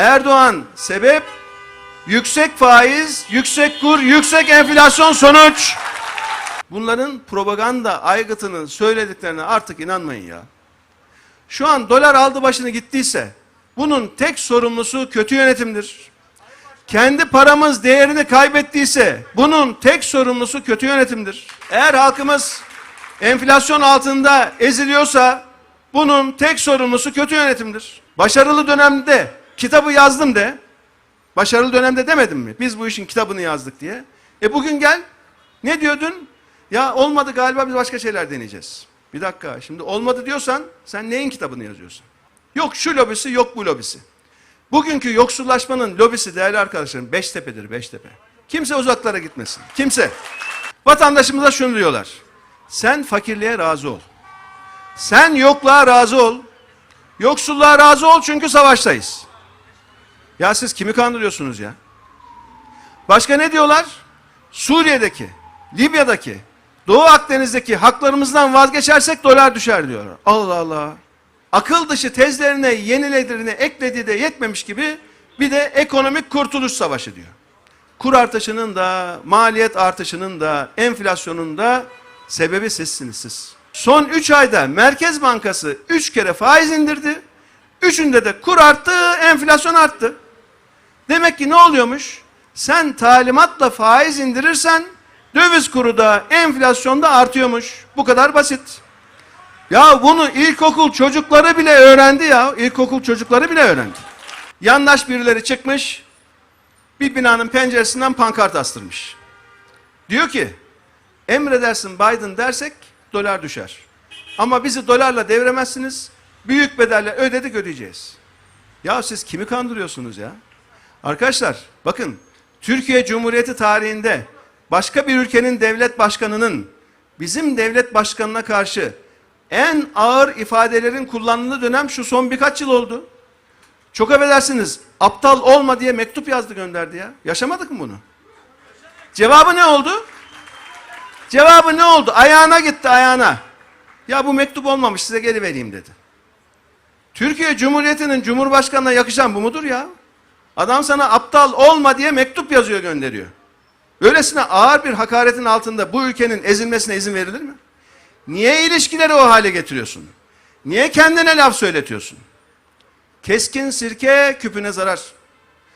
Erdoğan sebep, yüksek faiz, yüksek kur, yüksek enflasyon sonuç. Bunların propaganda aygıtının söylediklerine artık inanmayın ya. Şu an dolar aldı başını gittiyse bunun tek sorumlusu kötü yönetimdir. Kendi paramız değerini kaybettiyse bunun tek sorumlusu kötü yönetimdir. Eğer halkımız enflasyon altında eziliyorsa bunun tek sorumlusu kötü yönetimdir. Başarılı dönemde kitabı yazdım de. Başarılı dönemde demedim mi? Biz bu işin kitabını yazdık diye. E bugün gel. Ne diyordun? Ya olmadı galiba biz başka şeyler deneyeceğiz. Bir dakika şimdi olmadı diyorsan sen neyin kitabını yazıyorsun? Yok şu lobisi yok bu lobisi. Bugünkü yoksullaşmanın lobisi değerli arkadaşlarım Beştepe'dir Beştepe. Kimse uzaklara gitmesin. Kimse. Vatandaşımıza şunu diyorlar. Sen fakirliğe razı ol. Sen yokluğa razı ol. Yoksulluğa razı ol çünkü savaştayız. Ya siz kimi kandırıyorsunuz ya? Başka ne diyorlar? Suriye'deki, Libya'daki, Doğu Akdeniz'deki haklarımızdan vazgeçersek dolar düşer diyorlar. Allah Allah. Akıl dışı tezlerine yenilediğine eklediği de yetmemiş gibi bir de ekonomik kurtuluş savaşı diyor. Kur artışının da, maliyet artışının da, enflasyonun da sebebi sizsiniz siz. Son 3 ayda Merkez Bankası 3 kere faiz indirdi. Üçünde de kur arttı, enflasyon arttı. Demek ki ne oluyormuş? Sen talimatla faiz indirirsen döviz kuru da enflasyon da artıyormuş. Bu kadar basit. Ya bunu ilkokul çocukları bile öğrendi ya. İlkokul çocukları bile öğrendi. Yandaş birileri çıkmış, bir binanın penceresinden pankart astırmış. Diyor ki, emredersin Biden dersek dolar düşer. Ama bizi dolarla deviremezsiniz, büyük bedelle ödedik ödeyeceğiz. Ya siz kimi kandırıyorsunuz ya? Arkadaşlar bakın Türkiye Cumhuriyeti tarihinde başka bir ülkenin devlet başkanının bizim devlet başkanına karşı en ağır ifadelerin kullanıldığı dönem şu son birkaç yıl oldu. Çok affedersiniz aptal olma diye mektup yazdı gönderdi ya. Yaşamadık mı bunu? Cevabı ne oldu? Cevabı ne oldu? Ayağına gitti ayağına. Ya bu mektup olmamış size geri vereyim dedi. Türkiye Cumhuriyeti'nin Cumhurbaşkanı'na yakışan bu mudur ya? Adam sana aptal olma diye mektup yazıyor gönderiyor. Öylesine ağır bir hakaretin altında bu ülkenin ezilmesine izin verilir mi? Niye ilişkileri o hale getiriyorsun? Niye kendine laf söyletiyorsun? Keskin sirke küpüne zarar.